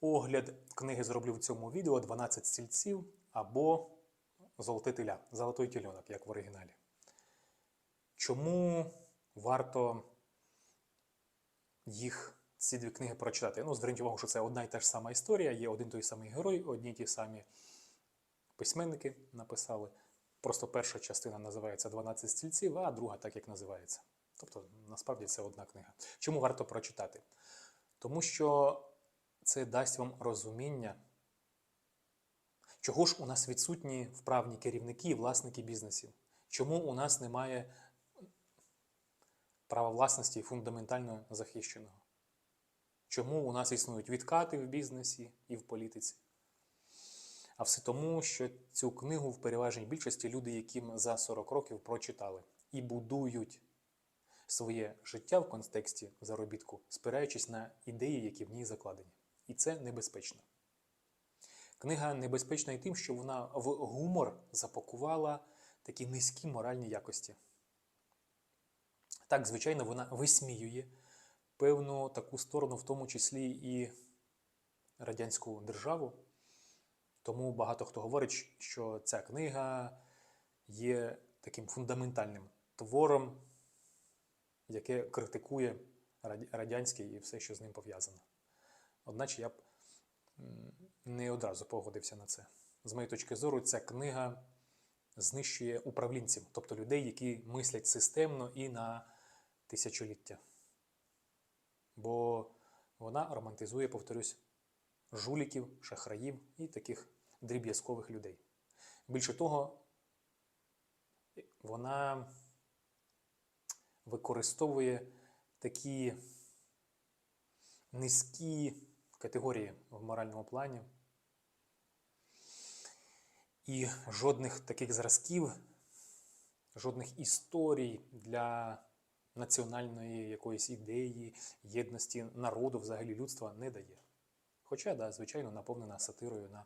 Огляд книги зроблю в цьому відео 12 стільців або Золотий теля, Золотой тільонок, як в оригіналі. Чому варто їх ці дві книги прочитати? Ну, зверніть увагу, що це одна і та ж сама історія, є один той самий герой, одні ті самі письменники написали. Просто перша частина називається 12 стільців, а друга так, як називається. Тобто, насправді це одна книга. Чому варто прочитати? Тому що це дасть вам розуміння, чого ж у нас відсутні вправні керівники і власники бізнесів. Чому у нас немає права власності фундаментально захищеного? Чому у нас існують відкати в бізнесі і в політиці? А все тому, що цю книгу в переважній більшості люди, яким за 40 років прочитали і будують своє життя в контексті заробітку, спираючись на ідеї, які в ній закладені. І це небезпечно. Книга небезпечна і тим, що вона в гумор запакувала такі низькі моральні якості. Так, звичайно, вона висміює певну таку сторону, в тому числі і радянську державу. Тому багато хто говорить, що ця книга є таким фундаментальним твором, яке критикує радянське і все, що з ним пов'язано. Одначе я б не одразу погодився на це. З моєї точки зору, ця книга знищує управлінців, тобто людей, які мислять системно і на тисячоліття. Бо вона романтизує, повторюсь, жуліків, шахраїв і таких дріб'язкових людей. Більше того, вона використовує такі низькі категорії в моральному плані. І жодних таких зразків, жодних історій для національної якоїсь ідеї, єдності народу, взагалі людства не дає. Хоча, да, звичайно, наповнена сатирою на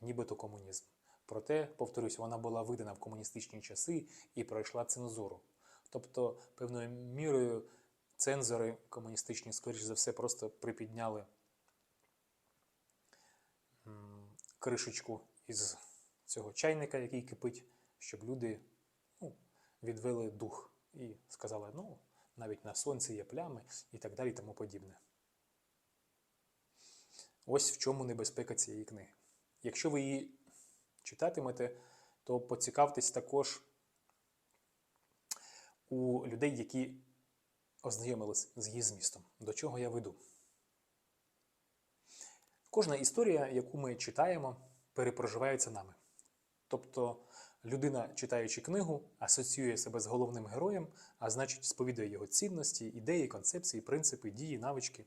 нібито комунізм. Проте, повторюсь, вона була видана в комуністичні часи і пройшла цензуру. Тобто, певною мірою, цензори комуністичні, скоріш за все, просто припідняли кришечку із цього чайника, який кипить, щоб люди ну, відвели дух і сказали, ну, навіть на сонці є плями і так далі, і тому подібне. Ось в чому небезпека цієї книги. Якщо ви її читатимете, то поцікавтесь також у людей, які ознайомились з її змістом. До чого я веду? Кожна історія, яку ми читаємо, перепроживається нами. Тобто людина, читаючи книгу, асоціює себе з головним героєм, а значить, сповідує його цінності, ідеї, концепції, принципи, дії, навички.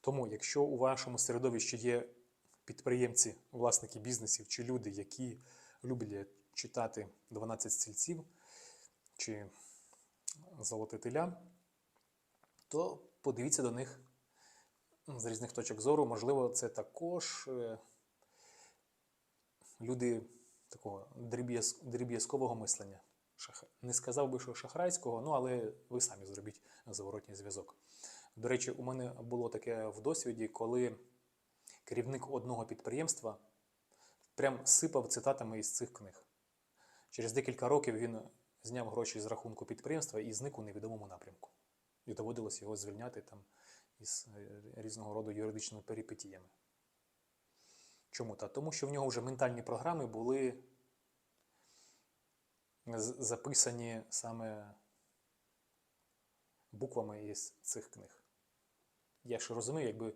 Тому, якщо у вашому середовищі є підприємці, власники бізнесів чи люди, які люблять читати 12 стільців чи золоте теля, то подивіться до них з різних точок зору. Можливо, це також е, люди такого дріб'язкового мислення. Не сказав би, що шахрайського, ну але ви самі зробіть заворотній зв'язок. До речі, у мене було таке в досвіді, коли керівник одного підприємства прям сипав цитатами із цих книг. Через декілька років він зняв гроші з рахунку підприємства і зник у невідомому напрямку. І доводилось його звільняти там із е, різного роду юридичними перипетіями. Чому так? Тому що в нього вже ментальні програми були записані саме буквами із цих книг. Я ж розумію, якби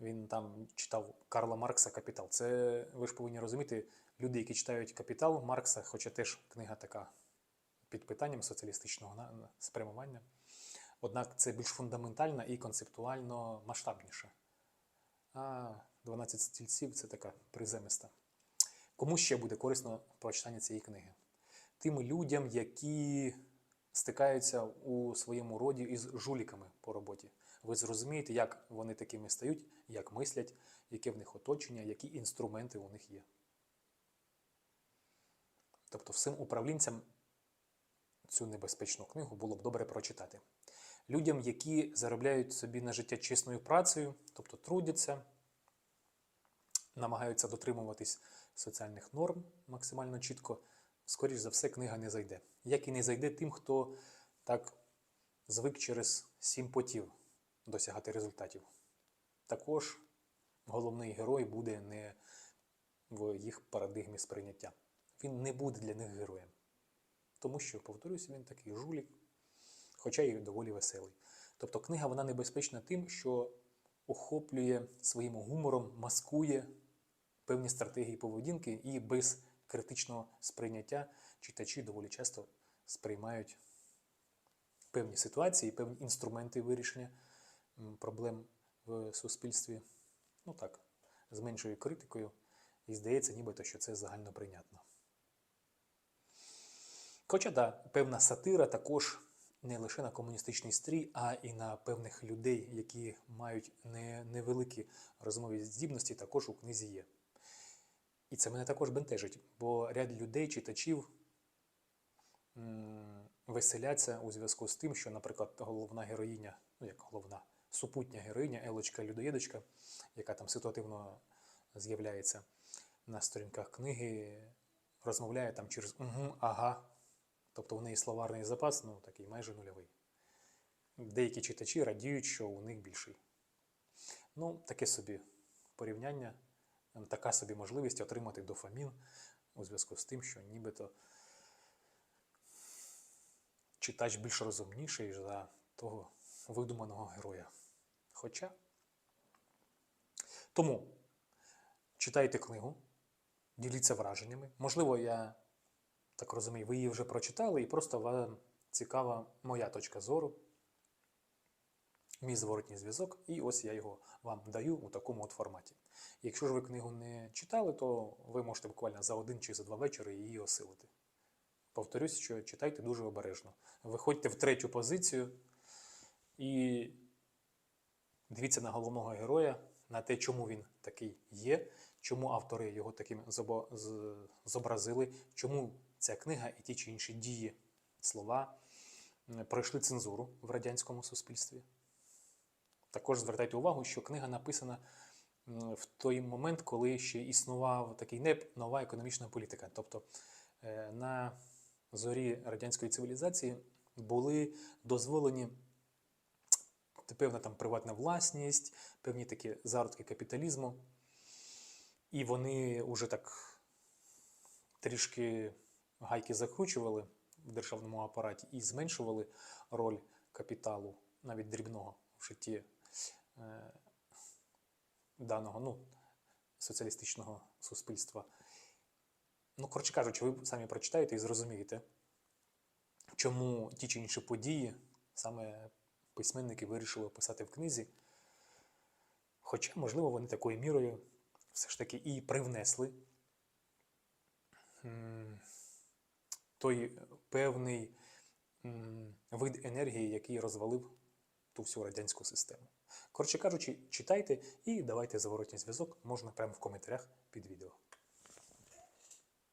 він там читав Карла Маркса Капітал. Це ви ж повинні розуміти, люди, які читають Капітал Маркса, хоча теж книга така під питанням соціалістичного спрямування. Однак це більш фундаментальна і концептуально масштабніша. А 12 стільців це така приземиста. Кому ще буде корисно прочитання цієї книги? Тим людям, які стикаються у своєму роді із жуліками по роботі. Ви зрозумієте, як вони такими стають, як мислять, яке в них оточення, які інструменти у них є. Тобто, всім управлінцям цю небезпечну книгу було б добре прочитати. Людям, які заробляють собі на життя чесною працею, тобто трудяться, намагаються дотримуватись соціальних норм максимально чітко, скоріш за все, книга не зайде. Як і не зайде тим, хто так звик через сім потів досягати результатів. Також головний герой буде не в їх парадигмі сприйняття. Він не буде для них героєм. Тому що, повторюся, він такий жулік, хоча й доволі веселий. Тобто книга вона небезпечна тим, що охоплює своїм гумором, маскує певні стратегії поведінки і без критичного сприйняття читачі доволі часто сприймають певні ситуації, певні інструменти вирішення проблем в суспільстві. Ну так, з меншою критикою, і здається, нібито, що це загально прийнятно. Хоча да, певна сатира також не лише на комуністичний стрій, а і на певних людей, які мають не, невеликі розмові здібності, також у книзі є. І це мене також бентежить, бо ряд людей, читачів м, веселяться у зв'язку з тим, що, наприклад, головна героїня, ну як головна, супутня героїня, Елочка Людоєдочка, яка там ситуативно з'являється на сторінках книги, розмовляє там через угу, ага. Тобто у неї словарний запас ну, такий майже нульовий. Деякі читачі радіють, що у них більший. Ну, таке собі порівняння, ем, така собі можливість отримати дофамін у зв'язку з тим, що нібито читач більш розумніший за того видуманого героя. Хоча. Тому читайте книгу, діліться враженнями. Можливо, я так розумію, ви її вже прочитали, і просто вам цікава моя точка зору, мій зворотній зв'язок, і ось я його вам даю у такому от форматі. Якщо ж ви книгу не читали, то ви можете буквально за один чи за два вечори її осилити. Повторюсь, що читайте дуже обережно. Виходьте в третю позицію і дивіться на головного героя, на те, чому він такий є, чому автори його таким зобразили, чому ця книга і ті чи інші дії, слова пройшли цензуру в радянському суспільстві. Також звертайте увагу, що книга написана в той момент, коли ще існував такий НЕП нова економічна політика. Тобто е, на зорі радянської цивілізації були дозволені певна там приватна власність, певні такі зародки капіталізму. І вони вже так трішки гайки закручували в державному апараті і зменшували роль капіталу, навіть дрібного в житті е, даного ну, соціалістичного суспільства. Ну, коротше кажучи, ви самі прочитаєте і зрозумієте, чому ті чи інші події саме письменники вирішили описати в книзі. Хоча, можливо, вони такою мірою все ж таки і привнесли той певний вид енергії, який розвалив ту всю радянську систему. Коротше кажучи, читайте і давайте зворотній зв'язок можна прямо в коментарях під відео.